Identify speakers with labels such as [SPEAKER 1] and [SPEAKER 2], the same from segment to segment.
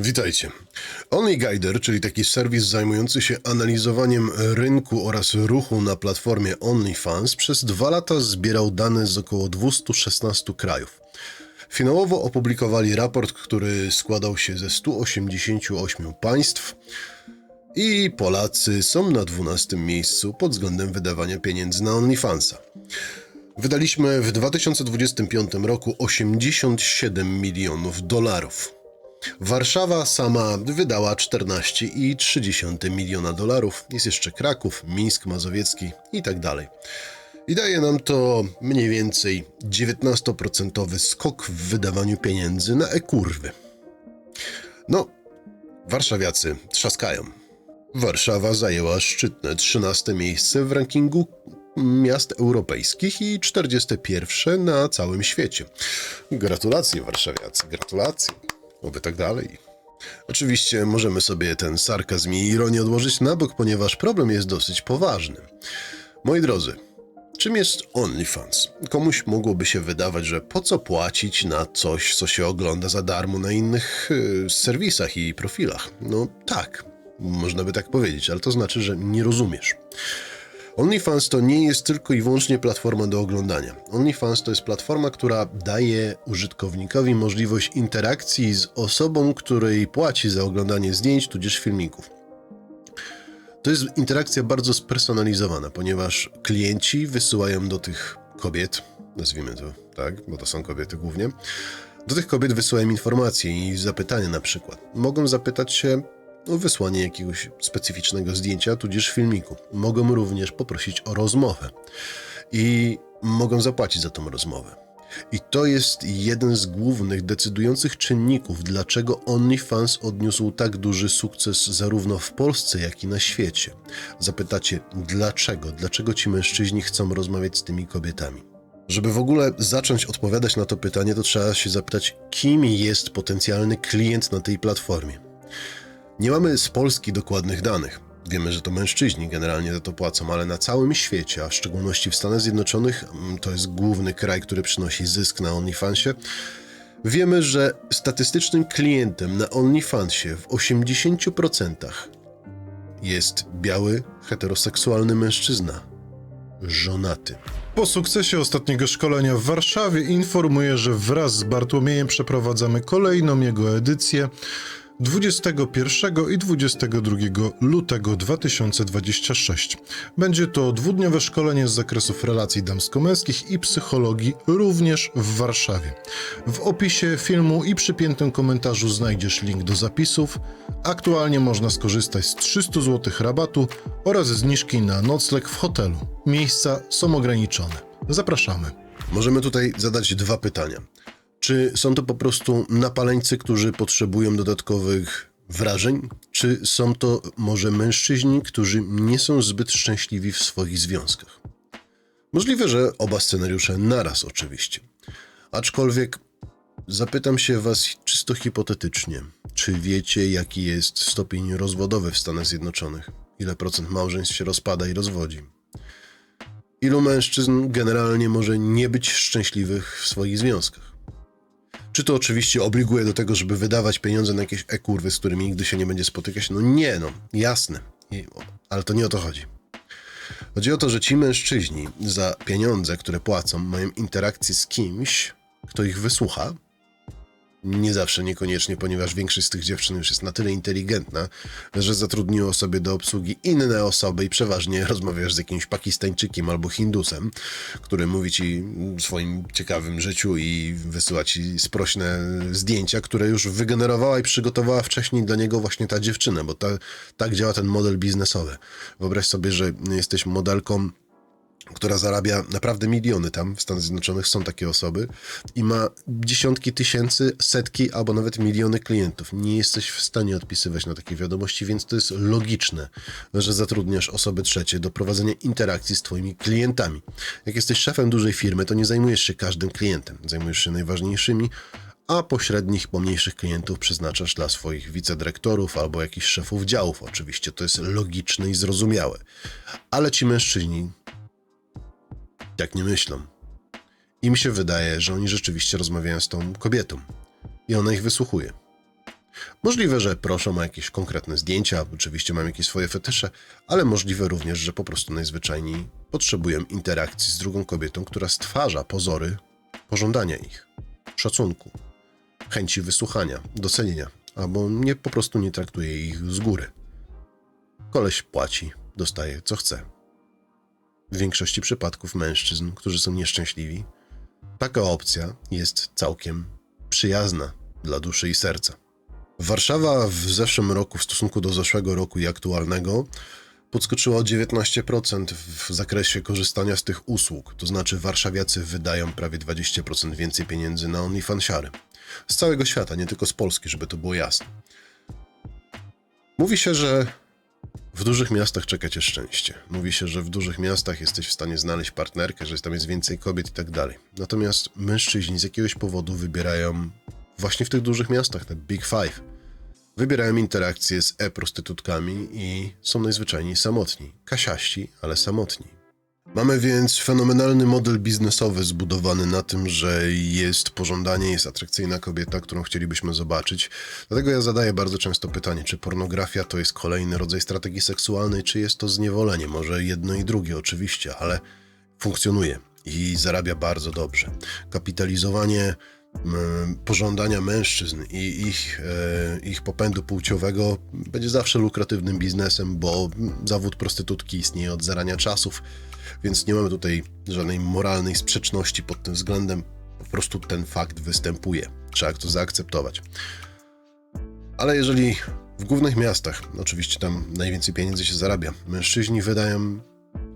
[SPEAKER 1] Witajcie. OnlyGuider, czyli taki serwis zajmujący się analizowaniem rynku oraz ruchu na platformie OnlyFans, przez dwa lata zbierał dane z około 216 krajów. Finałowo opublikowali raport, który składał się ze 188 państw i Polacy są na 12 miejscu pod względem wydawania pieniędzy na OnlyFansa. Wydaliśmy w 2025 roku 87 milionów dolarów. Warszawa sama wydała 14,3 miliona dolarów. Jest jeszcze Kraków, Mińsk Mazowiecki i tak dalej. I daje nam to mniej więcej 19% skok w wydawaniu pieniędzy na e-kurwy. No, warszawiacy trzaskają. Warszawa zajęła szczytne 13 miejsce w rankingu miast europejskich i 41 na całym świecie. Gratulacje warszawiacy, gratulacje. Oby tak dalej. Oczywiście możemy sobie ten sarkazm i ironię odłożyć na bok, ponieważ problem jest dosyć poważny. Moi drodzy, czym jest OnlyFans? Komuś mogłoby się wydawać, że po co płacić na coś, co się ogląda za darmo na innych yy, serwisach i profilach? No tak, można by tak powiedzieć, ale to znaczy, że nie rozumiesz. OnlyFans to nie jest tylko i wyłącznie platforma do oglądania. OnlyFans to jest platforma, która daje użytkownikowi możliwość interakcji z osobą, której płaci za oglądanie zdjęć tudzież filmików. To jest interakcja bardzo spersonalizowana, ponieważ klienci wysyłają do tych kobiet, nazwijmy to tak, bo to są kobiety głównie, do tych kobiet wysyłają informacje i zapytania na przykład. Mogą zapytać się wysłanie jakiegoś specyficznego zdjęcia, tudzież filmiku. Mogą również poprosić o rozmowę i mogą zapłacić za tą rozmowę. I to jest jeden z głównych decydujących czynników, dlaczego OnlyFans odniósł tak duży sukces zarówno w Polsce, jak i na świecie. Zapytacie, dlaczego? Dlaczego ci mężczyźni chcą rozmawiać z tymi kobietami? Żeby w ogóle zacząć odpowiadać na to pytanie, to trzeba się zapytać, kim jest potencjalny klient na tej platformie. Nie mamy z Polski dokładnych danych. Wiemy, że to mężczyźni generalnie za to płacą, ale na całym świecie, a w szczególności w Stanach Zjednoczonych, mm, to jest główny kraj, który przynosi zysk na OnlyFansie. Wiemy, że statystycznym klientem na OnlyFansie w 80% jest biały, heteroseksualny mężczyzna. Żonaty.
[SPEAKER 2] Po sukcesie ostatniego szkolenia w Warszawie informuję, że wraz z Bartłomiejem przeprowadzamy kolejną jego edycję 21 i 22 lutego 2026. Będzie to dwudniowe szkolenie z zakresów relacji damsko-męskich i psychologii również w Warszawie. W opisie filmu i przypiętym komentarzu znajdziesz link do zapisów. Aktualnie można skorzystać z 300 zł rabatu oraz zniżki na nocleg w hotelu. Miejsca są ograniczone. Zapraszamy.
[SPEAKER 1] Możemy tutaj zadać dwa pytania. Czy są to po prostu napaleńcy, którzy potrzebują dodatkowych wrażeń? Czy są to może mężczyźni, którzy nie są zbyt szczęśliwi w swoich związkach? Możliwe, że oba scenariusze naraz, oczywiście. Aczkolwiek zapytam się Was czysto hipotetycznie: czy wiecie, jaki jest stopień rozwodowy w Stanach Zjednoczonych? Ile procent małżeństw się rozpada i rozwodzi? Ilu mężczyzn generalnie może nie być szczęśliwych w swoich związkach? Czy to oczywiście obliguje do tego, żeby wydawać pieniądze na jakieś e-kurwy, z którymi nigdy się nie będzie spotykać? No nie, no, jasne. Ale to nie o to chodzi. Chodzi o to, że ci mężczyźni za pieniądze, które płacą, mają interakcję z kimś, kto ich wysłucha. Nie zawsze, niekoniecznie, ponieważ większość z tych dziewczyn już jest na tyle inteligentna, że zatrudniło sobie do obsługi inne osoby i przeważnie rozmawiasz z jakimś Pakistańczykiem albo Hindusem, który mówi ci o swoim ciekawym życiu i wysyła ci sprośne zdjęcia, które już wygenerowała i przygotowała wcześniej dla niego właśnie ta dziewczyna, bo ta, tak działa ten model biznesowy. Wyobraź sobie, że jesteś modelką która zarabia naprawdę miliony tam w Stanach Zjednoczonych, są takie osoby i ma dziesiątki tysięcy, setki albo nawet miliony klientów. Nie jesteś w stanie odpisywać na takie wiadomości, więc to jest logiczne, że zatrudniasz osoby trzecie do prowadzenia interakcji z twoimi klientami. Jak jesteś szefem dużej firmy, to nie zajmujesz się każdym klientem, zajmujesz się najważniejszymi, a pośrednich, pomniejszych klientów przeznaczasz dla swoich wicedyrektorów albo jakichś szefów działów. Oczywiście to jest logiczne i zrozumiałe. Ale ci mężczyźni tak nie myślą. Im się wydaje, że oni rzeczywiście rozmawiają z tą kobietą i ona ich wysłuchuje. Możliwe, że proszą o jakieś konkretne zdjęcia, oczywiście mam jakieś swoje fetysze, ale możliwe również, że po prostu najzwyczajniej potrzebują interakcji z drugą kobietą, która stwarza pozory pożądania ich, szacunku, chęci wysłuchania, docenienia, albo nie, po prostu nie traktuje ich z góry. Koleś płaci, dostaje co chce. W większości przypadków mężczyzn, którzy są nieszczęśliwi, taka opcja jest całkiem przyjazna dla duszy i serca. Warszawa w zeszłym roku, w stosunku do zeszłego roku i aktualnego, podskoczyła o 19% w zakresie korzystania z tych usług. To znaczy, warszawiacy wydają prawie 20% więcej pieniędzy na OnlyFansiary. Z całego świata, nie tylko z Polski, żeby to było jasne. Mówi się, że w dużych miastach czeka cię szczęście. Mówi się, że w dużych miastach jesteś w stanie znaleźć partnerkę, że tam jest więcej kobiet i tak dalej. Natomiast mężczyźni z jakiegoś powodu wybierają właśnie w tych dużych miastach, te Big Five. Wybierają interakcje z e-prostytutkami i są najzwyczajniej samotni. Kasiaści, ale samotni. Mamy więc fenomenalny model biznesowy zbudowany na tym, że jest pożądanie, jest atrakcyjna kobieta, którą chcielibyśmy zobaczyć. Dlatego ja zadaję bardzo często pytanie, czy pornografia to jest kolejny rodzaj strategii seksualnej, czy jest to zniewolenie? Może jedno i drugie, oczywiście, ale funkcjonuje i zarabia bardzo dobrze. Kapitalizowanie pożądania mężczyzn i ich, e, ich popędu płciowego będzie zawsze lukratywnym biznesem, bo zawód prostytutki istnieje od zarania czasów, więc nie mamy tutaj żadnej moralnej sprzeczności pod tym względem. Po prostu ten fakt występuje. Trzeba to zaakceptować. Ale jeżeli w głównych miastach, oczywiście tam najwięcej pieniędzy się zarabia, mężczyźni wydają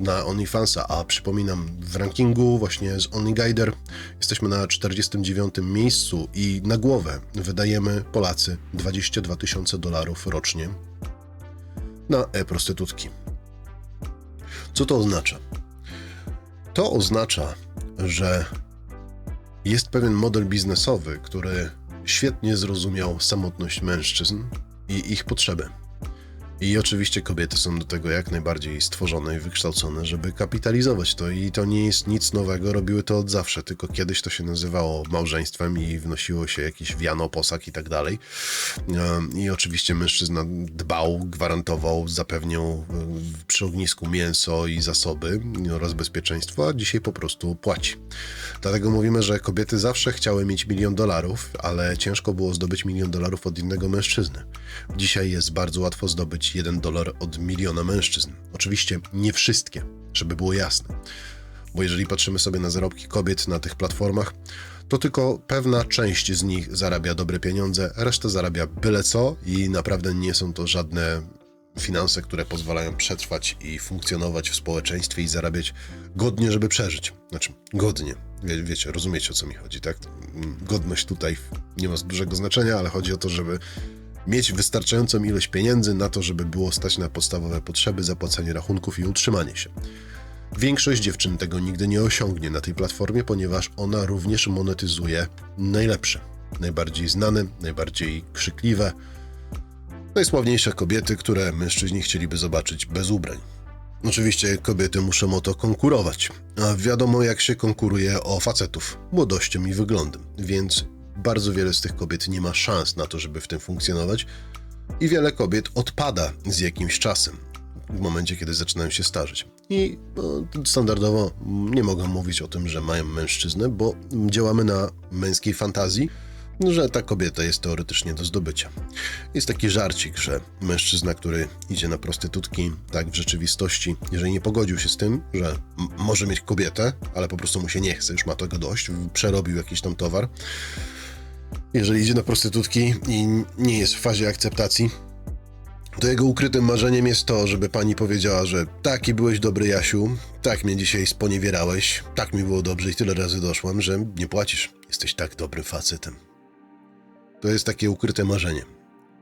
[SPEAKER 1] na OnlyFansa, a przypominam, w rankingu właśnie z OnlyGuider jesteśmy na 49 miejscu i na głowę wydajemy Polacy 22 tysiące dolarów rocznie na e-prostytutki. Co to oznacza? To oznacza, że jest pewien model biznesowy, który świetnie zrozumiał samotność mężczyzn i ich potrzeby. I oczywiście kobiety są do tego jak najbardziej stworzone i wykształcone, żeby kapitalizować to. I to nie jest nic nowego, robiły to od zawsze, tylko kiedyś to się nazywało małżeństwem i wnosiło się jakiś wiano, posag i tak dalej. I oczywiście mężczyzna dbał, gwarantował, zapewniał przy ognisku mięso i zasoby oraz bezpieczeństwo, a dzisiaj po prostu płaci. Dlatego mówimy, że kobiety zawsze chciały mieć milion dolarów, ale ciężko było zdobyć milion dolarów od innego mężczyzny. Dzisiaj jest bardzo łatwo zdobyć jeden dolar od miliona mężczyzn. Oczywiście nie wszystkie, żeby było jasne. Bo jeżeli patrzymy sobie na zarobki kobiet na tych platformach, to tylko pewna część z nich zarabia dobre pieniądze, reszta zarabia byle co i naprawdę nie są to żadne finanse, które pozwalają przetrwać i funkcjonować w społeczeństwie i zarabiać godnie, żeby przeżyć. Znaczy, godnie. Wie, wiecie, rozumiecie o co mi chodzi, tak? Godność tutaj nie ma dużego znaczenia, ale chodzi o to, żeby mieć wystarczającą ilość pieniędzy na to, żeby było stać na podstawowe potrzeby, zapłacenie rachunków i utrzymanie się. Większość dziewczyn tego nigdy nie osiągnie na tej platformie, ponieważ ona również monetyzuje najlepsze, najbardziej znane, najbardziej krzykliwe, najsławniejsze kobiety, które mężczyźni chcieliby zobaczyć bez ubrań. Oczywiście kobiety muszą o to konkurować, a wiadomo jak się konkuruje o facetów, młodością i wyglądem, więc bardzo wiele z tych kobiet nie ma szans na to, żeby w tym funkcjonować i wiele kobiet odpada z jakimś czasem, w momencie kiedy zaczynają się starzeć. I no, standardowo nie mogą mówić o tym, że mają mężczyznę, bo działamy na męskiej fantazji, że ta kobieta jest teoretycznie do zdobycia. Jest taki żarcik, że mężczyzna, który idzie na prostytutki, tak w rzeczywistości, jeżeli nie pogodził się z tym, że może mieć kobietę, ale po prostu mu się nie chce, już ma tego dość, przerobił jakiś tam towar. Jeżeli idzie na prostytutki i nie jest w fazie akceptacji, to jego ukrytym marzeniem jest to, żeby pani powiedziała, że taki byłeś dobry Jasiu, tak mnie dzisiaj sponiewierałeś, tak mi było dobrze i tyle razy doszłam, że nie płacisz. Jesteś tak dobrym facetem. To jest takie ukryte marzenie.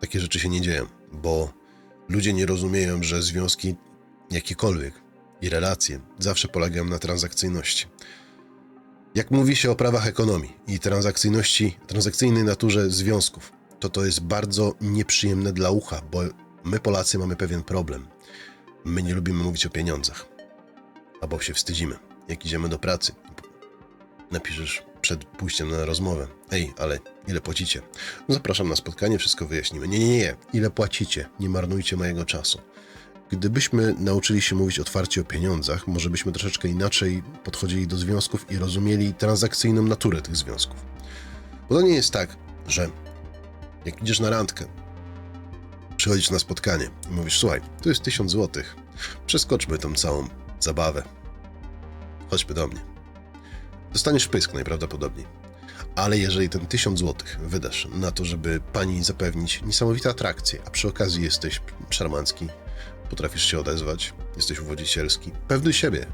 [SPEAKER 1] Takie rzeczy się nie dzieją, bo ludzie nie rozumieją, że związki jakiekolwiek i relacje zawsze polegają na transakcyjności. Jak mówi się o prawach ekonomii i transakcyjności, transakcyjnej naturze związków, to to jest bardzo nieprzyjemne dla ucha, bo my Polacy mamy pewien problem. My nie lubimy mówić o pieniądzach, albo się wstydzimy. Jak idziemy do pracy, napiszesz przed pójściem na rozmowę. Ej, ale ile płacicie? Zapraszam na spotkanie, wszystko wyjaśnimy. Nie, nie, nie. Ile płacicie? Nie marnujcie mojego czasu. Gdybyśmy nauczyli się mówić otwarcie o pieniądzach, może byśmy troszeczkę inaczej podchodzili do związków i rozumieli transakcyjną naturę tych związków. Bo to nie jest tak, że jak idziesz na randkę, przychodzisz na spotkanie i mówisz, słuchaj, tu jest tysiąc złotych, przeskoczmy tą całą zabawę. Chodźmy do mnie. Dostaniesz pysk najprawdopodobniej. Ale jeżeli ten tysiąc złotych wydasz na to, żeby pani zapewnić niesamowite atrakcje, a przy okazji jesteś szarmancki, potrafisz się odezwać, jesteś uwodzicielski, pewny siebie,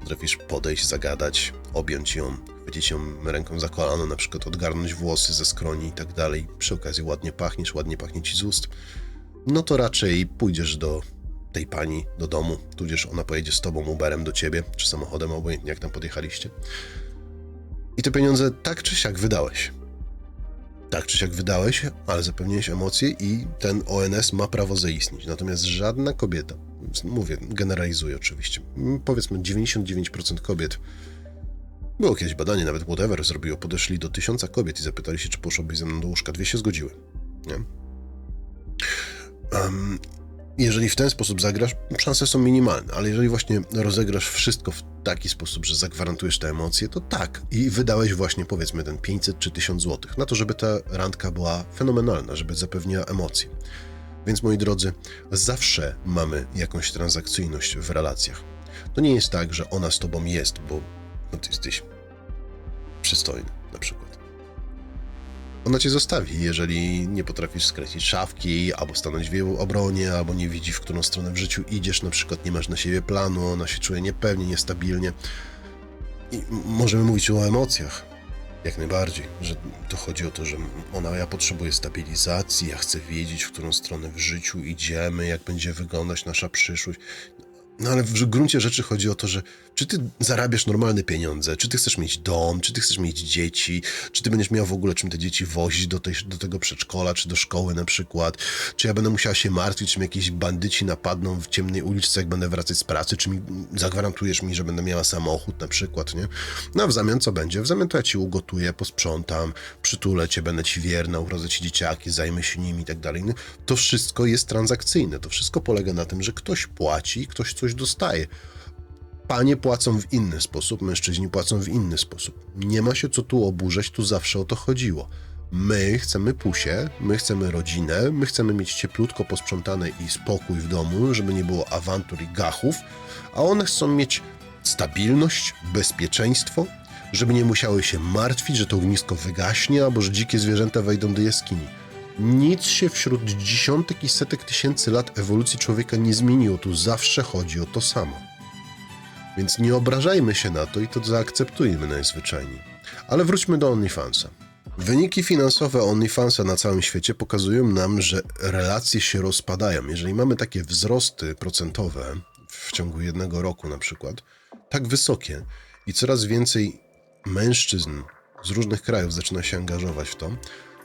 [SPEAKER 1] potrafisz podejść, zagadać, objąć ją, chwycić ją ręką za kolano, na przykład odgarnąć włosy ze skroni i tak dalej, przy okazji ładnie pachniesz, ładnie pachnie ci z ust, no to raczej pójdziesz do tej pani do domu, tudzież ona pojedzie z tobą Uberem do ciebie, czy samochodem, obojętnie jak tam podjechaliście. I te pieniądze tak czy siak wydałeś. Tak czy siak wydałeś, ale zapewniłeś emocje i ten ONS ma prawo zaistnieć. Natomiast żadna kobieta, mówię, generalizuję oczywiście, powiedzmy 99% kobiet, było kiedyś badanie, nawet whatever zrobiło, podeszli do tysiąca kobiet i zapytali się, czy poszłobyś ze mną do łóżka. Dwie się zgodziły. Nie? Em, jeżeli w ten sposób zagrasz, szanse są minimalne, ale jeżeli właśnie rozegrasz wszystko w taki sposób, że zagwarantujesz te emocje, to tak. I wydałeś właśnie powiedzmy ten 500 czy 1000 złotych na to, żeby ta randka była fenomenalna, żeby zapewniała emocje. Więc moi drodzy, zawsze mamy jakąś transakcyjność w relacjach. To nie jest tak, że ona z tobą jest, bo no, ty jesteś przystojny na przykład. Ona cię zostawi, jeżeli nie potrafisz skręcić szafki, albo stanąć w jej obronie, albo nie widzi, w którą stronę w życiu idziesz, na przykład nie masz na siebie planu, ona się czuje niepewnie, niestabilnie. I możemy mówić o emocjach, jak najbardziej, że to chodzi o to, że ona, ja potrzebuję stabilizacji, ja chcę wiedzieć, w którą stronę w życiu idziemy, jak będzie wyglądać nasza przyszłość. No ale w gruncie rzeczy chodzi o to, że czy ty zarabiasz normalne pieniądze, czy ty chcesz mieć dom, czy ty chcesz mieć dzieci, czy ty będziesz miał w ogóle czym te dzieci wozić do, tej, do tego przedszkola, czy do szkoły na przykład, czy ja będę musiała się martwić, czy mnie jakieś bandyci napadną w ciemnej uliczce, jak będę wracać z pracy, czy mi zagwarantujesz mi, że będę miała samochód na przykład, nie? No a w zamian co będzie? W zamian to ja ci ugotuję, posprzątam, przytulę cię, będę ci wierna, urodzę ci dzieciaki, zajmę się nimi i tak dalej. No, to wszystko jest transakcyjne, to wszystko polega na tym, że ktoś płaci, ktoś coś dostaje. Panie płacą w inny sposób, mężczyźni płacą w inny sposób. Nie ma się co tu oburzać, tu zawsze o to chodziło. My chcemy pusie, my chcemy rodzinę, my chcemy mieć cieplutko posprzątane i spokój w domu, żeby nie było awantur i gachów, a one chcą mieć stabilność, bezpieczeństwo, żeby nie musiały się martwić, że to ognisko wygaśnie albo że dzikie zwierzęta wejdą do jaskini. Nic się wśród dziesiątek i setek tysięcy lat ewolucji człowieka nie zmieniło, tu zawsze chodzi o to samo. Więc nie obrażajmy się na to i to zaakceptujmy najzwyczajniej. Ale wróćmy do OnlyFansa. Wyniki finansowe OnlyFansa na całym świecie pokazują nam, że relacje się rozpadają. Jeżeli mamy takie wzrosty procentowe w ciągu jednego roku na przykład, tak wysokie i coraz więcej mężczyzn z różnych krajów zaczyna się angażować w to,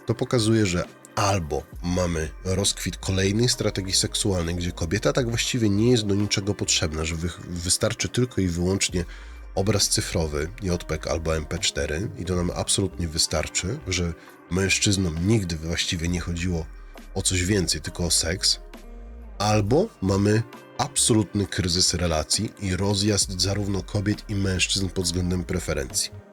[SPEAKER 1] to pokazuje, że albo mamy rozkwit kolejnej strategii seksualnej, gdzie kobieta tak właściwie nie jest do niczego potrzebna, że wy, wystarczy tylko i wyłącznie obraz cyfrowy, JPEG albo MP4 i to nam absolutnie wystarczy, że mężczyznom nigdy właściwie nie chodziło o coś więcej, tylko o seks, albo mamy absolutny kryzys relacji i rozjazd zarówno kobiet i mężczyzn pod względem preferencji.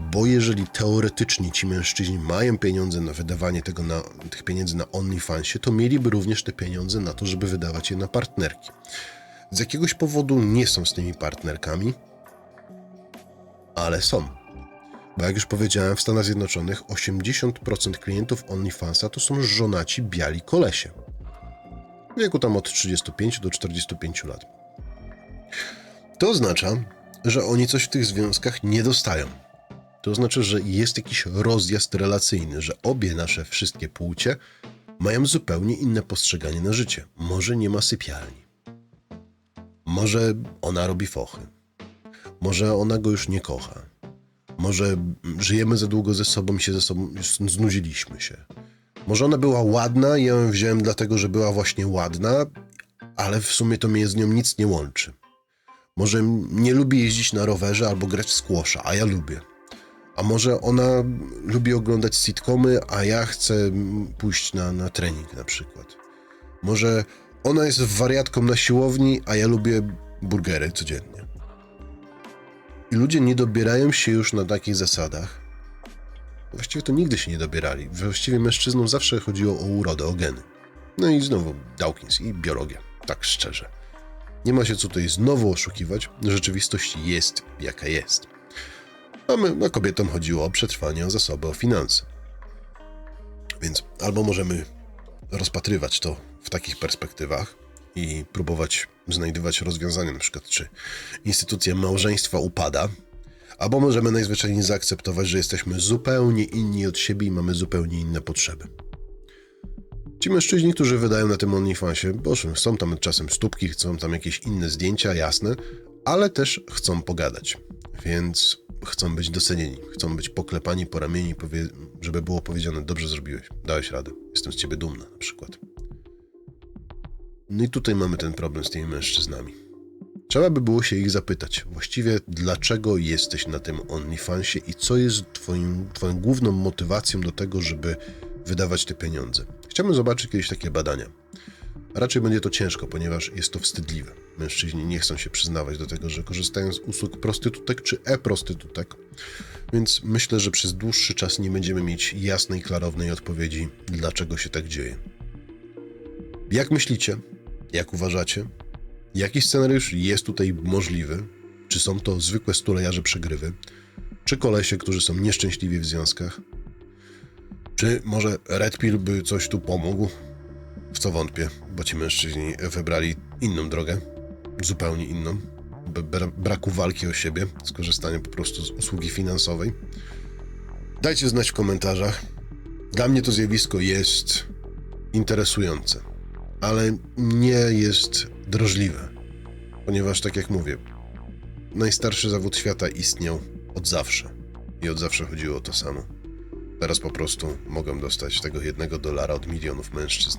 [SPEAKER 1] Bo jeżeli teoretycznie ci mężczyźni mają pieniądze na wydawanie tego na, tych pieniędzy na OnlyFansie, to mieliby również te pieniądze na to, żeby wydawać je na partnerki. Z jakiegoś powodu nie są z tymi partnerkami, ale są. Bo jak już powiedziałem, w Stanach Zjednoczonych 80% klientów OnlyFansa to są żonaci biali kolesie. W wieku tam od 35 do 45 lat. To oznacza, że oni coś w tych związkach nie dostają. To znaczy, że jest jakiś rozjazd relacyjny, że obie nasze wszystkie płcie mają zupełnie inne postrzeganie na życie. Może nie ma sypialni. Może ona robi fochy. Może ona go już nie kocha. Może żyjemy za długo ze sobą się ze sobą znudziliśmy się. Może ona była ładna i ja ją wziąłem dlatego, że była właśnie ładna, ale w sumie to mnie z nią nic nie łączy. Może nie lubi jeździć na rowerze albo grać w squasha, a ja lubię. A może ona lubi oglądać sitcomy, a ja chcę pójść na, na trening na przykład. Może ona jest wariatką na siłowni, a ja lubię burgery codziennie. I ludzie nie dobierają się już na takich zasadach. Właściwie to nigdy się nie dobierali. Właściwie mężczyznom zawsze chodziło o urodę, o geny. No i znowu Dawkins i biologia, tak szczerze. Nie ma się co tutaj znowu oszukiwać, rzeczywistość jest jaka jest. A, a kobietom chodziło o przetrwanie, o zasoby, o finanse. Więc albo możemy rozpatrywać to w takich perspektywach i próbować znajdywać rozwiązania, na przykład czy instytucja małżeństwa upada, albo możemy najzwyczajniej zaakceptować, że jesteśmy zupełnie inni od siebie i mamy zupełnie inne potrzeby. Ci mężczyźni, którzy wydają na tym OnlyFansie, bo są tam czasem stópki, chcą tam jakieś inne zdjęcia, jasne, ale też chcą pogadać, więc chcą być docenieni, chcą być poklepani po ramieniu, żeby było powiedziane, dobrze zrobiłeś, dałeś radę, jestem z ciebie dumna na przykład. No i tutaj mamy ten problem z tymi mężczyznami. Trzeba by było się ich zapytać, właściwie dlaczego jesteś na tym OnlyFansie i co jest twoim, twoją główną motywacją do tego, żeby wydawać te pieniądze. Chciałbym zobaczyć kiedyś takie badania. Raczej będzie to ciężko, ponieważ jest to wstydliwe. Mężczyźni nie chcą się przyznawać do tego, że korzystają z usług prostytutek czy e-prostytutek, więc myślę, że przez dłuższy czas nie będziemy mieć jasnej, klarownej odpowiedzi, dlaczego się tak dzieje. Jak myślicie? Jak uważacie? Jaki scenariusz jest tutaj możliwy? Czy są to zwykłe stulejarze przegrywy? Czy kolesie, którzy są nieszczęśliwi w związkach? Czy może Red Pill by coś tu pomógł? W co wątpię, bo ci mężczyźni wybrali inną drogę, zupełnie inną, bra- braku walki o siebie, skorzystania po prostu z usługi finansowej. Dajcie znać w komentarzach. Dla mnie to zjawisko jest interesujące, ale nie jest drożliwe, ponieważ, tak jak mówię, najstarszy zawód świata istniał od zawsze i od zawsze chodziło o to samo. Teraz po prostu mogę dostać tego jednego dolara od milionów mężczyzn.